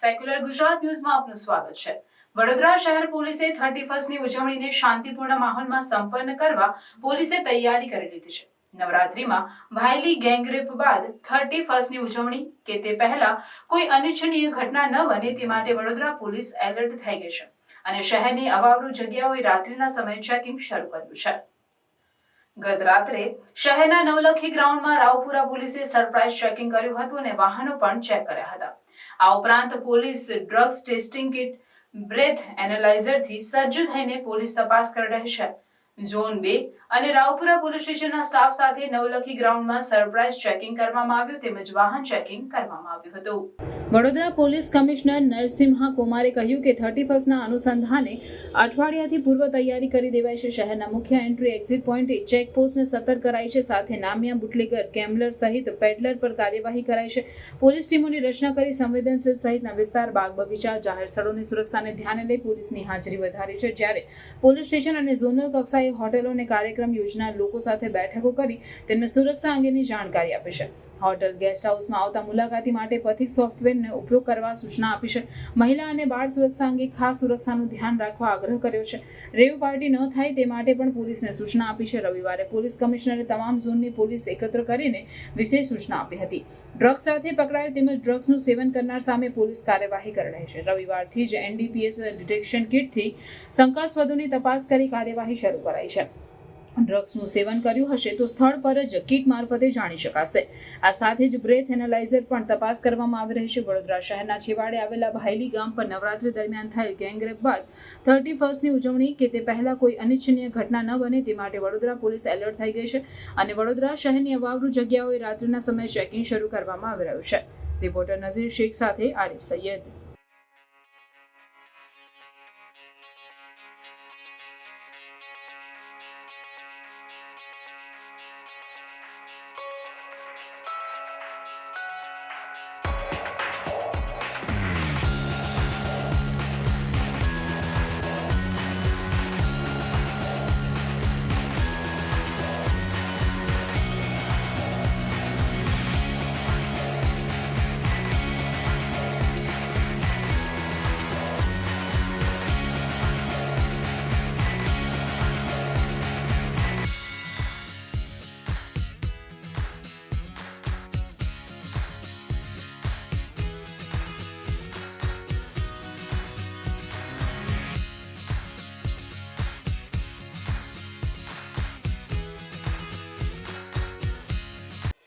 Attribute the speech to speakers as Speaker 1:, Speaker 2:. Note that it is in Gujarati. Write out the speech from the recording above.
Speaker 1: સેક્યુલર ગુજરાત ન્યૂઝમાં આપનું સ્વાગત છે. વડોદરા શહેર પોલીસે થર્ટી ફર્સ્ટની ઉજવણીને શાંતિપૂર્ણ માહોલમાં સંપન્ન કરવા પોલીસે તૈયારી કરી લીધી છે. નવરાત્રીમાં ભાયલી ગેંગરેપ બાદ થર્ટી ફર્સ્ટની ઉજવણી કે તે પહેલા કોઈ અનિચ્છનીય ઘટના ન બને તે માટે વડોદરા પોલીસ એલર્ટ થઈ ગઈ છે. અને શહેરની અવાવરૂ જગ્યાઓએ રાત્રિના સમયે ચેકિંગ શરૂ કર્યું છે. ગત રાત્રે શહેરના નવલખી ગ્રાઉન્ડમાં રાવપુરા પોલીસે સરપ્રાઇઝ ચેકિંગ કર્યું હતું અને વાહનો પણ ચેક કર્યા હતા. આ ઉપરાંત police drugs testing kit, breath એનાલાઇઝરથી સજ્જ થઈને પોલીસ તપાસ કરી રહી છે. ઝોન બે અને રાવપુરા પોલીસ સ્ટેશનના સ્ટાફ સાથે નવલખી ગ્રાઉન્ડમાં સરપ્રાઇઝ ચેકિંગ કરવામાં આવ્યું તેમજ વાહન ચેકિંગ કરવામાં આવ્યું હતું. વડોદરા પોલીસ કમિશનર નરસિંહા કુમારે કહ્યું કે થર્ટી ફર્સ્ટના અનુસંધાને અઠવાડિયાથી પૂર્વ તૈયારી કરી દેવાય છે. શહેરના મુખ્ય એન્ટ્રી એક્ઝિટ પોઈન્ટે ચેકપોસ્ટને સતર્ક કરાઈ છે. સાથે નામિયા બુટલેગર કેમ્બલર સહિત પેડલર પર કાર્યવાહી કરાઈ છે. પોલીસ ટીમોની રચના કરી સંવેદનશીલ સહિતના વિસ્તાર, બાગ બગીચા, જાહેર સ્થળોની સુરક્ષાને ધ્યાને લઈ પોલીસની હાજરી વધારી છે. જ્યારે પોલીસ સ્ટેશન અને ઝોનલ કક્ષાએ હોટેલો અને કાર્યક્રમ યોજનાર લોકો સાથે બેઠકો કરી તેમને સુરક્ષા અંગેની જાણકારી આપી છે. હોટેલ ગેસ્ટ હાઉસમાં આવતા મુલાકાતી માટે પથિક સોફ્ટવેરનો ઉપયોગ કરવા સૂચના આપી છે. મહિલા અને બાળ સુરક્ષા અંગે ખાસ સુરક્ષાનું ધ્યાન રાખવા આગ્રહ કર્યો છે. રેવ પાર્ટી ન થાય તે માટે પણ પોલીસને સૂચના આપી છે. રવિવારે પોલીસ કમિશનરે તમામ ઝોનની પોલીસ એકત્ર કરીને વિશેષ સૂચના આપી હતી. ડ્રગ્સ સાથે પકડાયેલ તેમજ ડ્રગ્સનું સેવન કરનાર સામે પોલીસ કાર્યવાહી કરી રહી છે. રવિવારથી જ એનડીપીએસ ડિટેક્શન કિટથી શંકાસ્પદોની તપાસ કરી કાર્યવાહી શરૂ કરાઈ છે. ડ્રગ્સનું સેવન કર્યું હશે તો સ્થળ પર જ કીટ મારફતે જાણી શકાશે. આ સાથે જ બ્રેથ એનાલાઇઝર પણ તપાસ કરવામાં આવી રહી છે. વડોદરા શહેરના છેવાડે આવેલા ભાયલી ગામ પર નવરાત્રી દરમિયાન થયેલ ગેંગરેપ બાદ થર્ટી ફર્સ્ટની ઉજવણી કે તે પહેલાં કોઈ અનિચ્છનીય ઘટના ન બને તે માટે વડોદરા પોલીસ એલર્ટ થઈ ગઈ છે અને વડોદરા શહેરની અવાવરૂ જગ્યાઓએ રાત્રિના સમયે ચેકિંગ શરૂ કરવામાં આવી રહ્યું છે. રિપોર્ટર નઝીર શેખ સાથે આરિફ સૈયદ.